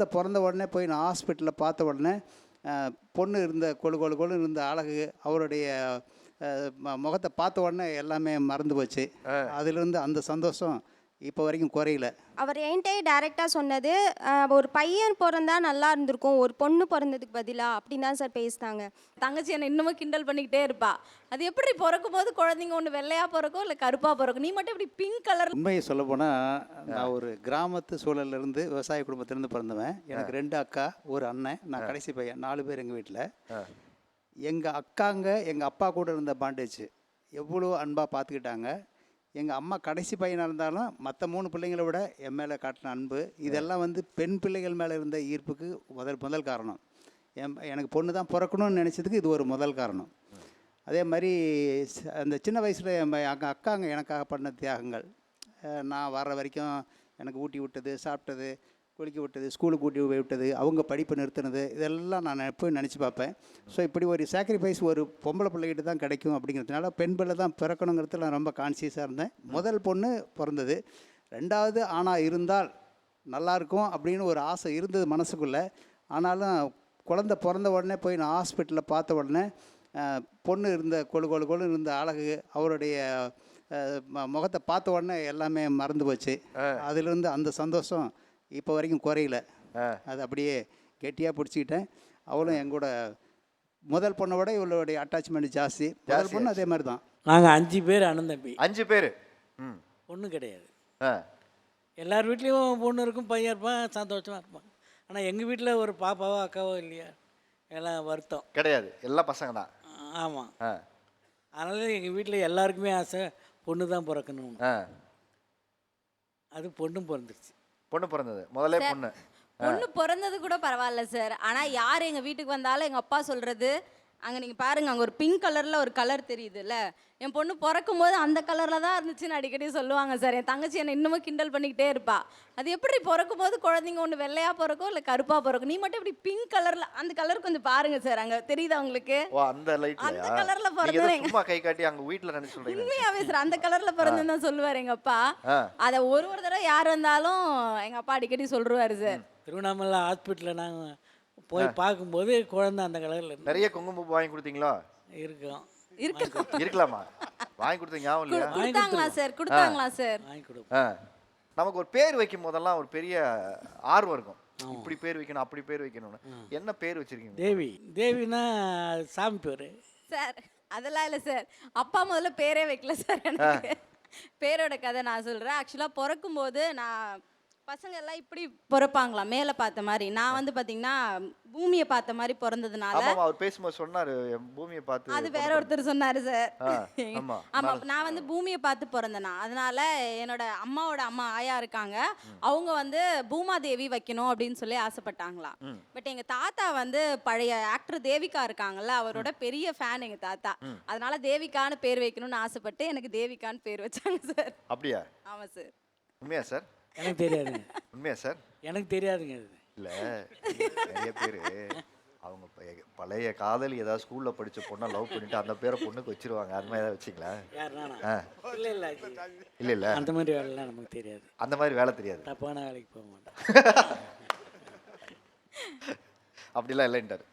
குழந்த பிறந்த உடனே போய் நான் ஹாஸ்பிட்டலில் பார்த்த உடனே பொண்ணு இருந்த கொழு கொழு கொழு இருந்த அழகு அவருடைய முகத்தை பார்த்த உடனே எல்லாமே மறந்து போச்சு. அதிலிருந்து அந்த சந்தோஷம் இப்போ வரைக்கும் குறையல. அவர் என்கிட்டயே டைரெக்டாக சொன்னது அஹ், ஒரு பையன் பிறந்தா நல்லா இருந்திருக்கும் ஒரு பொண்ணு பிறந்ததுக்கு பதிலாக அப்படின்னு தான் சார் பேசினாங்க. தங்கச்சி என்னை இன்னமும் கிண்டல் பண்ணிக்கிட்டே இருப்பா. அது எப்படி பிறக்கும் போது குழந்தைங்க ஒன்று வெள்ளையா பிறக்கும் இல்லை கருப்பா பிறக்கும்? நீ மட்டும் இப்படி பிங்க் கலர் உண்மையை சொல்ல போனால் நான் ஒரு கிராமத்து சூழல்ல இருந்து விவசாய குடும்பத்திலேருந்து பிறந்தவன். எனக்கு ரெண்டு அக்கா ஒரு அண்ணன் நான் கடைசி பையன் நாலு பேர் எங்கள் வீட்டில் எங்கள் அக்காங்க எங்கள் அப்பா கூட இருந்த பாண்டேஜ் எவ்வளோ அன்பாக பார்த்துக்கிட்டாங்க எங்கள் அம்மா கடைசி பையனாக இருந்தாலும் மற்ற மூணு பிள்ளைங்களை விட என் மேலே காட்டின அன்பு இதெல்லாம் வந்து பெண் பிள்ளைகள் மேலே இருந்த ஈர்ப்புக்கு முதல் முதல் காரணம். என் எனக்கு பொண்ணு தான் பிறக்கணும்னு நினச்சதுக்கு இது ஒரு முதல் காரணம். அதே மாதிரி ச- அந்த சின்ன வயசில் எங்கள் அக்காங்க எனக்காக பண்ண தியாகங்கள். நான் வர்ற வரைக்கும் எனக்கு ஊட்டி விட்டது சாப்பிட்டது குளிக்க விட்டது ஸ்கூலுக்கு ஊட்டி போய் விட்டது அவங்க படிப்பு நிறுத்தினது இதெல்லாம் நான் எப்போயும் நினச்சி பார்ப்பேன். ஸோ இப்படி ஒரு சாக்ரிஃபைஸ் ஒரு பொம்பளை பிள்ளைகிட்ட தான் கிடைக்கும் அப்படிங்கிறதுனால பெண் பிள்ளை தான் பிறக்கணுங்கிறதுல நான் ரொம்ப கான்சியஸாக இருந்தேன். முதல் பொண்ணு பிறந்தது. ரெண்டாவது ஆனால் இருந்தால் நல்லா இருக்கும் அப்படின்னு ஒரு ஆசை இருந்தது மனசுக்குள்ளே. ஆனாலும் குழந்த பிறந்த உடனே போய் நான் ஹாஸ்பிட்டலில் பார்த்த உடனே பொண்ணு இருந்த கொழு கொழு கொழு இருந்த அழகு அவருடைய முகத்தை பார்த்த உடனே எல்லாமே மறந்து போச்சு. அதிலிருந்து அந்த சந்தோஷம் இப்போ வரைக்கும் குறையல. அது அப்படியே கெட்டியாக பிடிச்சிக்கிட்டேன். அவளும் என் கூட முதல் பொண்ணை விட இவளுடைய அட்டாச்மெண்ட் ஜாஸ்தி. முதல் பொண்ணு அதே மாதிரி தான் நாங்கள் அஞ்சு பேர் அண்ணன் தம்பி. அஞ்சு பேர்? ம். பொண்ணு கிடையாது. ஆ. எல்லார் வீட்லேயும் பொண்ணு இருக்கும் பையன் இருப்பான் சந்தோஷமாக இருப்பான். ஆனால் எங்கள் வீட்டில் ஒரு பாப்பாவோ அக்காவோ இல்லையா? எல்லாம் வருத்தம். கிடையாது. எல்லா பசங்க தான் ஆமாம் ஆ. அதனால எங்கள் வீட்டில் எல்லாருக்குமே ஆசை பொண்ணு தான் பிறக்கணும் அது பொண்ணும் பிறந்துருச்சு. பொண்ணு பிறந்தது. முதல்ல பொண்ணு. பொண்ணு பிறந்தது கூட பரவாயில்ல சார். ஆனா யார் எங்க வீட்டுக்கு வந்தாலும் எங்க அப்பா சொல்றது அங்க நீங்க பாருங்க அங்க ஒரு பிங்க் கலர்ல ஒரு கலர் தெரியுதுல்ல. என் பொண்ணு பிறக்கும் போது அந்த கலர்ல தான் இருந்துச்சுன்னு அடிக்கடி சொல்லுவாங்க சார். என் தங்கச்சி என்னை இன்னமும் கிண்டல் பண்ணிக்கிட்டே இருப்பா. அது எப்படி பிறக்கும் போது குழந்தைங்க ஒன்று வெள்ளையா பிறக்கும் இல்லை கருப்பா பிறக்கும் நீ மட்டும் இப்படி பிங்க் கலர்ல அந்த கலர் கொஞ்சம் பாருங்க சார். அங்க தெரியுதா உங்களுக்கு? அந்த அந்த பிறந்தவங்க. சும்மா கை காட்டி அங்க வீட்ல நினைச்சு உண்மையாவே சார் அந்த கலர்ல பிறந்ததுன்னு தான் சொல்லுவார் எங்க அப்பா. அதை ஒரு ஒரு தடவை யார் வந்தாலும் எங்க அப்பா அடிக்கடி சொல்றாரு சார். திருவண்ணாமலை ஹாஸ்பிட்டலில் நாங்கள் போய் பார்க்கும்போது குழந்தை அந்த கலரில் நிறைய குங்குமப்பூ வாங்கி கொடுத்தீங்களா? இருக்கோம். இருக்கு இருக்கலாமா? வாங்கி கொடுத்தீங்க ஞாபகம் இல்லையா? கொடுத்தாங்களா சார்? கொடுத்தாங்களா சார்? வாங்கி கொடுப்போம். நமக்கு ஒரு பேர் வைக்கும் போதெல்லாம் ஒரு பெரிய ஆர்வம் இருக்கும். இப்படி பேர் வைக்கணும் அப்படி பேர் வைக்கணும்னு. என்ன பேர் வச்சிருக்கீங்க? தேவி. தேவினா சாமி பேர். சார் அதெல்லாம் இல்லை சார். அப்பா முதல்ல பேரே வைக்கல சார் எனக்கு. பேரோட கதை நான் சொல்கிறேன் ஆக்சுவலாக பிறக்கும்போது நான் பசங்க எல்லாம் இப்படி பிறப்பாங்களாம் மேலே பார்த்த மாதிரி. நான் வந்து பார்த்தீங்கன்னா பூமியை பார்த்த மாதிரி பிறந்ததுனால ஆமாமா அவர் பேசும்போது சொன்னாரு பூமியை பார்த்து அது வேற ஒருத்தர் சொன்னாரு சார். ஆ, ஆமா. ஆமா நான் வந்து பூமியை பார்த்து பிறந்தேனா அதனால என்னோட அம்மாவோட அம்மா ஆயா இருக்காங்க. அவங்க வந்து பூமாதேவி வைக்கணும் அப்படின்னு சொல்லி ஆசைப்பட்டாங்களாம். பட் எங்க தாத்தா வந்து பழைய ஆக்டர் தேவிகா இருக்காங்கல்ல அவரோட பெரிய ஃபேன் எங்க தாத்தா. அதனால தேவிகான்னு பேர் வைக்கணும்னு ஆசைப்பட்டு எனக்கு தேவிகான்னு பேர் வச்சாங்க சார். அப்படியா? ஆமா சார். உண்மையா சார்? எனக்கு தெரியாதுங்க. உண்மையா சார்? எனக்கு தெரியாதுங்க அது. இல்ல நிறைய பேர் அவங்க பழைய- பழைய காதலி ஏதாவது ஸ்கூல்ல படிச்ச பொண்ணை லவ் பண்ணிட்டு அந்த பேரை பொண்ணுக்கு வச்சிருவாங்க. அது மாதிரி ஏதாவது வச்சிங்களா? யார் நானா? ஆ. இல்லை இல்லை இல்ல இல்ல. அந்த மாதிரி வேலைலாம் நமக்கு தெரியாது. அந்த மாதிரி வேலை தெரியாது. தப்பான வேலைக்கு போக மாட்டேன் அப்படிலாம் இல்லைன்ட்டாரு.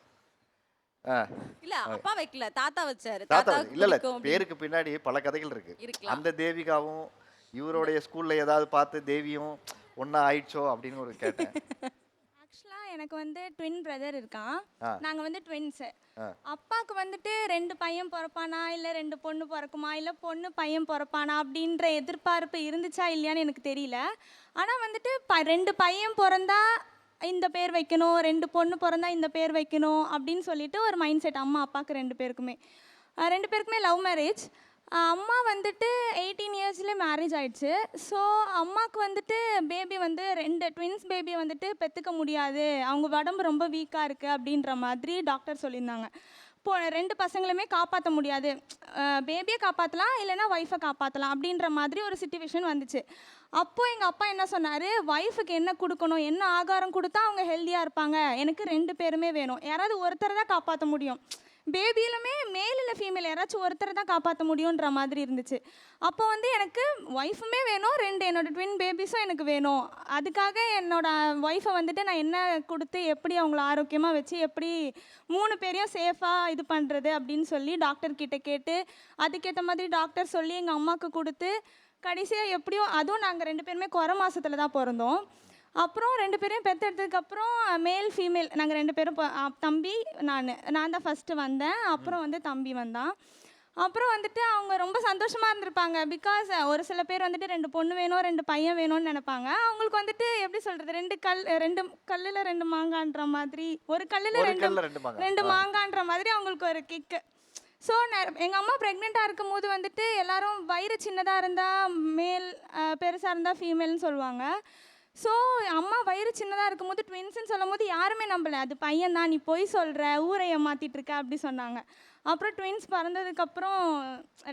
ஆ. இல்ல அப்பா வைக்கல தாத்தா வச்சாரு. தாத்தா தாத்தாவுக்கு இல்ல இல்ல பிடிக்கும் அப்படின்னு. பேருக்கு பின்னாடி பல கதைகள் இருக்கு. இருக்கலாம். அந்த தேவிகாவும் இவருடைய ஸ்கூல்ல ஏதாவது பார்த்து தேவியும் ஒண்ணா ஆயிடுச்சோ அப்படின்னு ஒரு கேட்டேன். ஆக்சுவலாக எனக்கு வந்து ட்வின் பிரதர் இருக்கான். ஆ. நாங்கள் வந்து ட்வின்ஸு. அப்பாவுக்கு வந்துட்டு ரெண்டு பையன் பிறப்பானா இல்லை ரெண்டு பொண்ணு பிறக்குமா இல்லை பொண்ணு பையன் பிறப்பானா அப்படின்ற எதிர்பார்ப்பு இருந்துச்சா இல்லையான்னு எனக்கு தெரியல. ஆனால் வந்துட்டு ப ரெண்டு பையன் பிறந்தா இந்த பேர் வைக்கணும் ரெண்டு பொண்ணு பிறந்தா இந்த பேர் வைக்கணும் அப்படின்னு சொல்லிட்டு ஒரு மைண்ட் செட் அம்மா அப்பாவுக்கு ரெண்டு பேருக்குமே. ரெண்டு பேருக்குமே லவ் மேரேஜ் அம்மா வந்துட்டு எயிட்டீன் இயர்ஸ்லேயே மேரேஜ் ஆயிடுச்சு. ஸோ அம்மாவுக்கு வந்துட்டு பேபி வந்து ரெண்டு ட்வின்ஸ் பேபியை வந்துட்டு பெற்றுக்க முடியாது. அவங்க உடம்பு ரொம்ப வீக்காக இருக்குது அப்படின்ற மாதிரி டாக்டர் சொல்லியிருந்தாங்க. இப்போ ரெண்டு பசங்களுமே காப்பாற்ற முடியாது. பேபியை காப்பாற்றலாம் இல்லைன்னா ஒய்ஃபை காப்பாற்றலாம் அப்படின்ற மாதிரி ஒரு சுச்சுவேஷன் வந்துச்சு. அப்போது எங்கள் அப்பா என்ன சொன்னார்? ஒய்ஃபுக்கு என்ன கொடுக்கணும் என்ன ஆகாரம் கொடுத்தா அவங்க ஹெல்த்தியாக இருப்பாங்க? எனக்கு ரெண்டு பேருமே வேணும். யாராவது ஒருத்தரை தான் காப்பாற்ற முடியும். பேபியிலுமே மேல் இல்லை ஃபீமேல் யாராச்சும் ஒருத்தரை தான் காப்பாற்ற முடியுன்ற மாதிரி இருந்துச்சு. அப்போ வந்து எனக்கு ஒய்ஃபுமே வேணும் ரெண்டு என்னோடய ட்வின் பேபிஸும் எனக்கு வேணும். அதுக்காக என்னோடய ஒய்ஃபை வந்துட்டு நான் என்ன கொடுத்து எப்படி அவங்கள ஆரோக்கியமாக வச்சு எப்படி மூணு பேரையும் சேஃபாக இது பண்ணுறது அப்படின்னு சொல்லி டாக்டர்கிட்ட கேட்டு அதுக்கேற்ற மாதிரி டாக்டர் சொல்லி எங்கள் அம்மாவுக்கு கொடுத்து கடைசியாக எப்படியோ அதுவும் நாங்கள் ரெண்டு பேருமே குறை மாதத்தில் தான் பிறந்தோம். அப்புறம் ரெண்டு பேரையும் பெற்றெடுத்ததுக்கப்புறம் மேல் ஃபீமேல் நாங்கள் ரெண்டு பேரும் தம்பி நான். நான் தான் ஃபஸ்ட்டு வந்தேன். அப்புறம் வந்து தம்பி வந்தான். அப்புறம் வந்துட்டு அவங்க ரொம்ப சந்தோஷமாக இருந்திருப்பாங்க. பிகாஸ் ஒரு சில பேர் வந்துட்டு ரெண்டு பொண்ணு வேணும் ரெண்டு பையன் வேணும்னு நினைப்பாங்க. அவங்களுக்கு வந்துட்டு எப்படி சொல்கிறது ரெண்டு கல் ரெண்டு கல்லில் ரெண்டு மாங்கான்ற மாதிரி ஒரு கல்லில் ரெண்டு ரெண்டு. மாங்கான்ற மாதிரி அவங்களுக்கு ஒரு கிக்கு ஸோ எங்கள் அம்மா ப்ரெக்னெண்ட்டாக இருக்கும் போது வந்துட்டு எல்லாரும் வயிறு சின்னதாக இருந்தால் மேல் பெருசாக இருந்தால் ஃபீமேல்னு சொல்லுவாங்க. ஸோ அம்மா வயிறு சின்னதாக இருக்கும்போது ட்வின்ஸ்னு சொல்லும் போது யாருமே நம்பலை. அது பையன் தான் நீ போய் சொல்கிற ஊரை ஏமாத்திட்டு இருக்க அப்படி சொன்னாங்க. அப்புறம் ட்வின்ஸ் பிறந்ததுக்கப்புறம்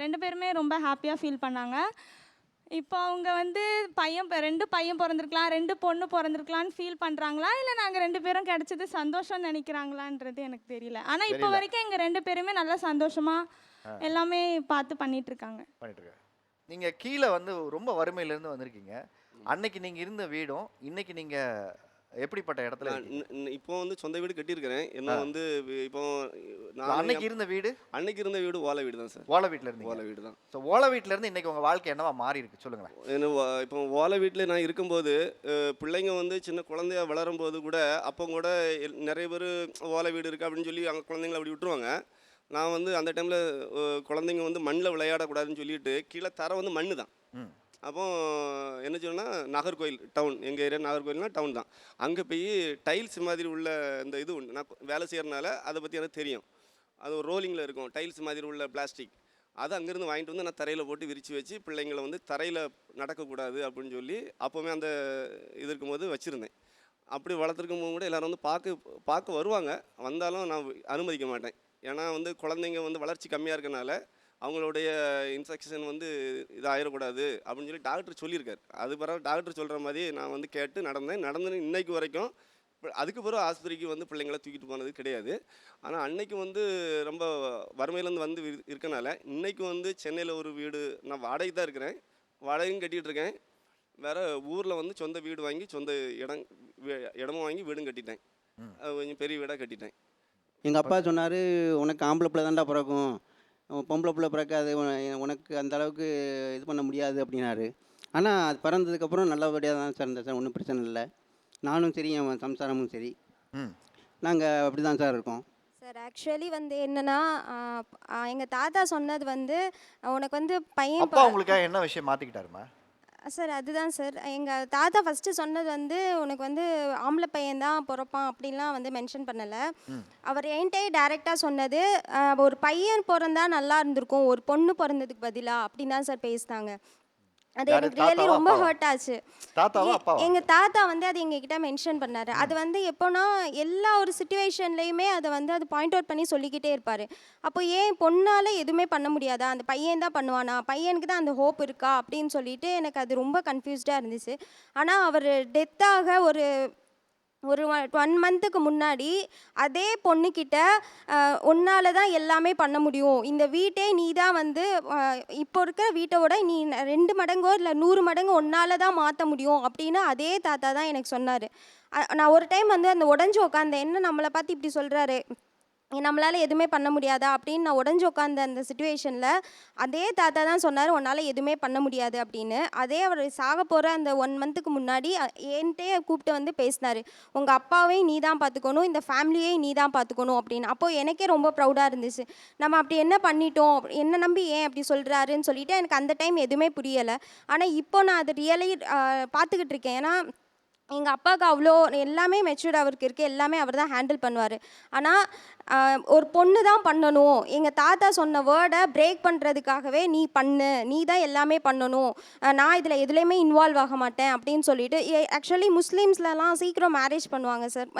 ரெண்டு பேருமே ரொம்ப ஹாப்பியாக ஃபீல் பண்ணாங்க. இப்போ அவங்க வந்து பையன் ரெண்டு பையன் பிறந்திருக்கலாம் ரெண்டு பொண்ணு பிறந்திருக்கலாம்னு ஃபீல் பண்ணுறாங்களா இல்லை நாங்கள் ரெண்டு பேரும் கிடைச்சது சந்தோஷம்னு நினைக்கிறாங்களான்றது எனக்கு தெரியல. ஆனால் இப்போ. வரைக்கும் எங்கள் ரெண்டு பேருமே நல்லா சந்தோஷமாக எல்லாமே பார்த்து பண்ணிட்டு இருக்காங்க பண்ணிட்டு இருக்கேன் நீங்க கீழே வந்து ரொம்ப வறுமையில இருந்து வந்திருக்கீங்க. அன்னைக்கு நீங்க இருந்த வீடும் இன்னைக்கு நீங்க எப்படிப்பட்ட இடத்துல இப்போ வந்து சொந்த வீடு கட்டியிருக்கிறேன். என்ன. வந்து இப்போ நான் அன்னைக்கு இருந்த வீடு? அன்னைக்கு இருந்த வீடு ஓலை வீடு தான் சார். ஓலை வீட்ல இருந்தீங்க. ஓலை வீடு தான். ஸோ ஓலை வீட்ல இருந்து இன்னைக்கு உங்க வாழ்க்கை என்னவா மாறி இருக்கு? சொல்லுங்களேன். இப்போ ஓலை வீட்டில் நான் இருக்கும்போது பிள்ளைங்க வந்து சின்ன குழந்தையா வளரும் போது கூட அப்போ கூட நிறைய பேர் ஓலை வீடு இருக்கு அப்படின்னு சொல்லி அங்கே குழந்தைங்கள அப்படி விட்டுருவாங்க. நான் வந்து அந்த டைமில் குழந்தைங்க வந்து மண்ணில் விளையாடக்கூடாதுன்னு சொல்லிட்டு கீழே தர வந்து மண்ணு தான். அப்போ என்ன சொல்லணும்னா நாகர்கோயில் டவுன் எங்கள் ஏரியா நாகர்கோயில்னா டவுன் தான். அங்கே போய் டைல்ஸ் மாதிரி உள்ள இந்த இது உண்டு. நான் வேலை செய்கிறனால அதை பற்றி எனக்கு தெரியும். அது ஒரு ரோலிங்கில் இருக்கும். டைல்ஸ் மாதிரி உள்ள பிளாஸ்டிக் அதை அங்கேருந்து வாங்கிட்டு வந்து நான் தரையில் போட்டு விரித்து வச்சு பிள்ளைங்களை வந்து தரையில் நடக்கக்கூடாது அப்படின்னு சொல்லி அப்போவுமே அந்த இது இருக்கும்போது வச்சுருந்தேன். அப்படி வளர்த்துருக்கும் போது கூட எல்லோரும் வந்து பார்க்க பார்க்க வருவாங்க. வந்தாலும் நான் அனுமதிக்க மாட்டேன். ஏன்னா வந்து குழந்தைங்க வந்து வளர்ச்சி கம்மியாக இருக்கனால அவங்களுடைய இன்ஃபெக்ஷன் வந்து இது ஆயிடக்கூடாது அப்படின்னு சொல்லி டாக்டர் சொல்லியிருக்காரு. அது பிறகு டாக்டர் சொல்கிற மாதிரி நான் வந்து கேட்டு நடந்தேன். நடந்து இன்னைக்கு வரைக்கும். அதுக்கு பிறகு ஆஸ்பத்திரிக்கு வந்து பிள்ளைங்கள தூக்கிட்டு போனது கிடையாது. ஆனால் அன்னைக்கு வந்து ரொம்ப வறுமையிலேருந்து வந்து இரு- இருக்கனால இன்னைக்கு வந்து சென்னையில் ஒரு வீடு நான் வாடகை தான் இருக்கிறேன். வாடகையும் கட்டிகிட்டு இருக்கேன். வேற ஊரில் வந்து சொந்த வீடு வாங்கி சொந்த இடம் வீ- இடமும் வாங்கி வீடும் கட்டிட்டேன். அது கொஞ்சம் பெரிய வீடாக கட்டிட்டேன். எங்கள் அப்பா சொன்னார் உனக்கு ஆம்பளை பிள்ளை தான்டா பிறக்கும். பொம்பளை பிள்ளை பிறக்காது உன- உனக்கு அந்த அளவுக்கு இது பண்ண முடியாது அப்படின்னாரு. ஆனால் அது பிறந்ததுக்கப்புறம் நல்லபடியாக தான் சார் இருந்தேன் சார். ஒன்றும் பிரச்சனை இல்லை. நானும் சரி என் சம்சாரமும் சரி. ம். நாங்கள் அப்படி தான் சார் இருக்கோம். சார் ஆக்சுவலி வந்து என்னன்னா எங்கள் தாத்தா சொன்னது வந்து உனக்கு வந்து பையன் அப்பா உங்களுக்காக என்ன விஷயம் மாத்திக்கிட்டாருமா சார் அதுதான் சார். எங்கள் தாத்தா ஃபஸ்ட்டு சொன்னது வந்து உனக்கு வந்து ஆம்பளை பையன் தான் பிறப்பான் அப்படின்லாம் வந்து மென்ஷன் பண்ணலை. அவர் என்கிட்டயே டைரெக்டாக சொன்னது ஒரு பையன் பிறந்தா நல்லா இருந்திருக்கும் ஒரு பொண்ணு பிறந்ததுக்கு பதிலாக அப்படின்னு தான் சார் பேசினாங்க. அது எனக்கு ரியலி ரொம்ப? ஹர்ட் ஆச்சு. எங்க தாத்தா வந்து அது எங்ககிட்ட மென்ஷன் பண்ணாரு. அது வந்து எப்போனா எல்லா ஒரு சுச்சுவேஷன்லையுமே அதை வந்து அது பாயிண்ட் அவுட் பண்ணி சொல்லிக்கிட்டே இருப்பாரு. அப்போ ஏன் பொண்ணால எதுவுமே பண்ண முடியாதா? அந்த பையன் தான் பண்ணுவானா? பையனுக்கு தான் அந்த ஹோப் இருக்கா? அப்படின்னு சொல்லிட்டு எனக்கு அது ரொம்ப கன்ஃபியூஸ்டாக இருந்துச்சு. ஆனால் அவர் டெத்தாக ஒரு ஒரு ஒன் மந்த்துக்கு முன்னாடி அதே பொண்ணுக்கிட்ட உன்னால தான் எல்லாமே பண்ண முடியும். இந்த வீட்டே நீ தான் வந்து இப்போ இருக்கிற வீட்டோட நீ ரெண்டு மடங்கோ இல்லை நூறு மடங்கு உன்னால தான் மாற்ற முடியும் அப்படின்னு அதே தாத்தா தான் எனக்கு சொன்னார். நான் ஒரு டைம் வந்து அந்த உடஞ்சி உட்காந்தேன் என்ன நம்மளை பார்த்து இப்படி சொல்கிறாரு நம்மளால் எதுவுமே பண்ண முடியாதா? அப்படின்னு நான் உடஞ்சி உட்காந்த அந்த சுச்சுவேஷனில் அதே தாத்தா தான் சொன்னார் உன்னால் எதுவுமே பண்ண முடியாது அப்படின்னு. அதே அவர் சாக போகிற அந்த ஒன் மந்த்துக்கு முன்னாடி என்கிட்டயே கூப்பிட்டு வந்து பேசினார். உங்கள் அப்பாவையும் நீ தான் பார்த்துக்கணும் இந்த ஃபேமிலியையும் நீ தான் பார்த்துக்கணும் அப்படின்னு. அப்போது எனக்கே ரொம்ப ப்ரௌடாக இருந்துச்சு. நம்ம அப்படி என்ன பண்ணிட்டோம்? என்ன நம்பி ஏன் அப்படி சொல்கிறாருன்னு சொல்லிட்டு எனக்கு அந்த டைம் எதுவுமே புரியலை. ஆனால் இப்போ நான் அதை ரியலி பார்த்துக்கிட்டு இருக்கேன். ஏன்னா எங்கள் அப்பாவுக்கு அவ்வளோ எல்லாமே மெச்சூர்ட் அவருக்கு இருக்குது எல்லாமே அவர் தான் ஹேண்டில் பண்ணுவார். ஆனால் ஒரு பொண்ணு தான் பண்ணணும். எங்கள் தாத்தா சொன்ன வேர்டை பிரேக் பண்ணுறதுக்காகவே நீ பண்ணு. நீ தான் எல்லாமே பண்ணணும். நான் இதில் எதுலேயுமே இன்வால்வ் ஆக மாட்டேன் அப்படின்னு சொல்லிட்டு ஆக்சுவலி முஸ்லீம்ஸ்லலாம் சீக்கிரம் மேரேஜ் பண்ணுவாங்க சார்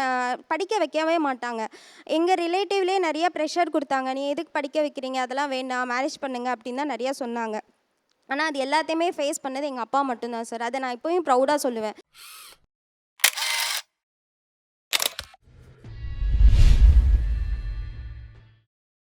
படிக்க வைக்கவே மாட்டாங்க. எங்கள் ரிலேட்டிவ்லேயே நிறைய ப்ரெஷர் கொடுத்தாங்க. நீ எதுக்கு படிக்க வைக்கிறீங்க? அதெல்லாம் வேண்டாம். மேரேஜ் பண்ணுங்க. அப்படின்னு தான் நிறையா சொன்னாங்க. ஆனால் அது எல்லாத்தையுமே ஃபேஸ் பண்ணது எங்கள் அப்பா மட்டும்தான் சார் அதை நான் இப்போயும் ப்ரௌடாக சொல்லுவேன்.